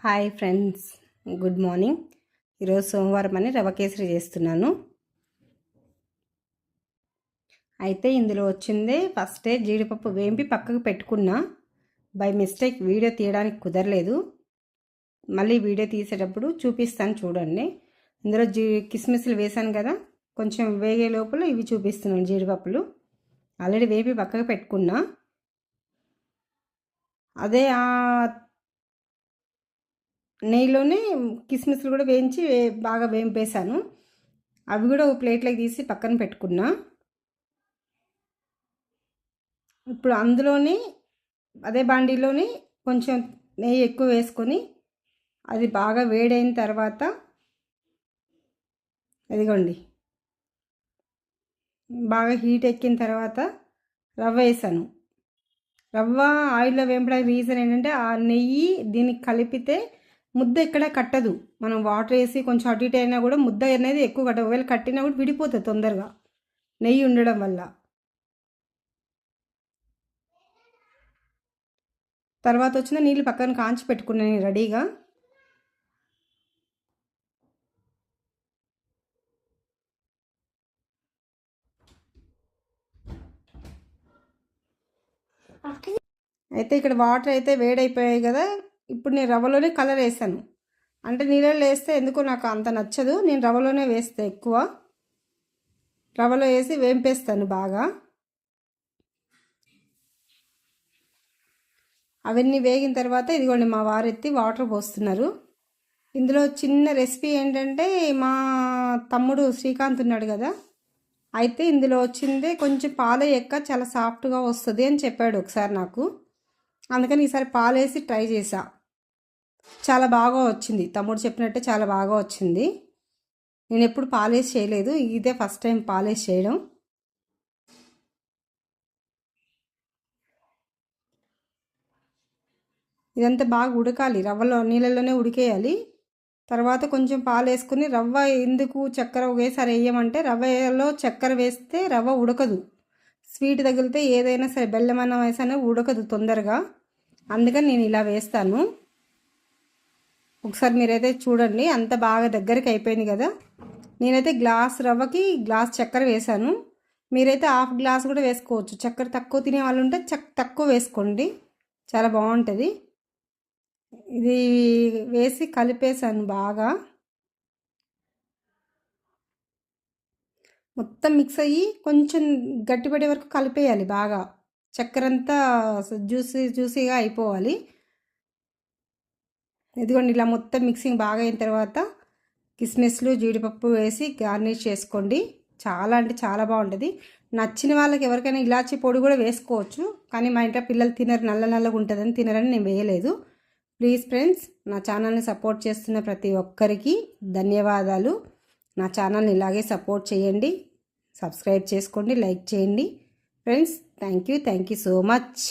Hi friends good morning. ఈరోజు సోమవారం అని రవ కేసరి చేస్తున్నాను. అయితే ఇందులో వచ్చిందే ఫస్టే జీడిపప్పు వేంపి పక్కకు పెట్టుకున్నా బై మిస్టేక్ వీడియో తీయడానికి కుదరలేదు. మళ్ళీ వీడియో తీసేటప్పుడు చూపిస్తాను చూడండి. ఇందులో జీ కిస్మిస్లు వేశాను కదా కొంచెం వేగే లోపల ఇవి చూపిస్తున్నాను జీడిపప్పులు. ఆల్రెడీ వేపి పక్కకు పెట్టుకున్నా. అదే ఆ నెయ్యిలోనే కిస్మిస్లు కూడా వేయించి వే- బాగా వేంపేశాను. అవి కూడా ఒక ప్లేట్లోకి తీసి పక్కన పెట్టుకున్నా. ఇప్పుడు అందులోనే అదే బాండీలోని కొంచెం నెయ్యి ఎక్కువ వేసుకొని అది బాగా వేడైన తర్వాత ఇదిగోండి. బాగా హీట్ ఎక్కిన తర్వాత రవ్వ వేసాను. రవ్వ ఆయిల్లో వేంపడానికి రీజన్ ఏంటంటే ఆ నెయ్యి దీనికి కలిపితే ముద్ద ఎక్కడ కట్టదు. మనం వాటర్ వేసి కొంచెం అటు ఇటు అయినా కూడా ముద్ద అనేది ఎక్కువ కట్టదు. ఒకవేళ కట్టినా కూడా విడిపోతుంది తొందరగా నెయ్యి ఉండడం వల్ల. తర్వాత వచ్చిన నీళ్ళు పక్కన కాంచి పెట్టుకున్నాను రెడీగా. అయితే ఇక్కడ వాటర్ అయితే వేడైపోయాయి కదా. ఇప్పుడు నేను రవ్వలోనే కలర్ వేసాను. అంటే నీళ్ళలో వేస్తే ఎందుకో నాకు అంత నచ్చదు. నేను రవ్వలోనే వేస్తా ఎక్కువ. రవ్వలో వేసి వేంపేస్తాను బాగా. అవన్నీ వేగిన తర్వాత ఇదిగోండి మా వారెత్తి వాటర్ పోస్తున్నారు. ఇందులో చిన్న రెసిపీ ఏంటంటే మా తమ్ముడు శ్రీకాంత్ ఉన్నాడు కదా. అయితే ఇందులో వచ్చిందే కొంచెం పాలు ఎక్క చాలా సాఫ్ట్గా వస్తుంది అని చెప్పాడు ఒకసారి నాకు. అందుకని ఈసారి పాలేసి ట్రై చేసా చాలా బాగా వచ్చింది. తమ్ముడు చెప్పినట్టే చాలా బాగా వచ్చింది. నేను ఎప్పుడు పాలేజ్ చేయలేదు. ఇదే ఫస్ట్ టైం పాలేజ్ చేయడం. ఇదంతా బాగా ఉడకాలి. రవ్వలో నీళ్ళలోనే ఉడికేయాలి. తర్వాత కొంచెం పాలు వేసుకుని రవ్వ ఎందుకు చక్కెర ఒకేసారి వేయమంటే రవ్వలో చక్కెర వేస్తే రవ్వ ఉడకదు. స్వీట్ తగిలితే ఏదైనా సరే బెల్లం అన్నం ఉడకదు తొందరగా. అందుకని నేను ఇలా వేస్తాను. ఒకసారి మీరైతే చూడండి అంత బాగా దగ్గరికి అయిపోయింది కదా. నేనైతే గ్లాస్ రవ్వకి గ్లాస్ చక్కెర వేశాను. మీరైతే హాఫ్ గ్లాస్ కూడా వేసుకోవచ్చు. చక్కెర తక్కువ తినే వాళ్ళు ఉంటే చక్ తక్కువ వేసుకోండి. చాలా బాగుంటుంది. ఇది వేసి కలిపేశాను బాగా. మొత్తం మిక్స్ అయ్యి కొంచెం గట్టిపడే వరకు కలిపేయాలి బాగా. చక్కెర అంతా జ్యూసీ జ్యూసీగా అయిపోవాలి. ఇదిగోండి ఇలా మొత్తం మిక్సింగ్ బాగా అయిన తర్వాత కిస్మిస్లు జీడిపప్పు వేసి గార్నిష్ చేసుకోండి. చాలా అంటే చాలా బాగుంటుంది. నచ్చిన వాళ్ళకి ఎవరికైనా ఇలాచి పొడి కూడా వేసుకోవచ్చు కానీ మా ఇంట్లో పిల్లలు తినరు నల్ల నల్లగా ఉంటుందని తినరని నేను వేయలేదు. ప్లీజ్ ఫ్రెండ్స్ నా ఛానల్ని సపోర్ట్ చేస్తున్న ప్రతి ఒక్కరికి ధన్యవాదాలు. నా ఛానల్ని ఇలాగే సపోర్ట్ చేయండి సబ్స్క్రైబ్ చేసుకోండి లైక్ చేయండి. Friends thank you thank you so much.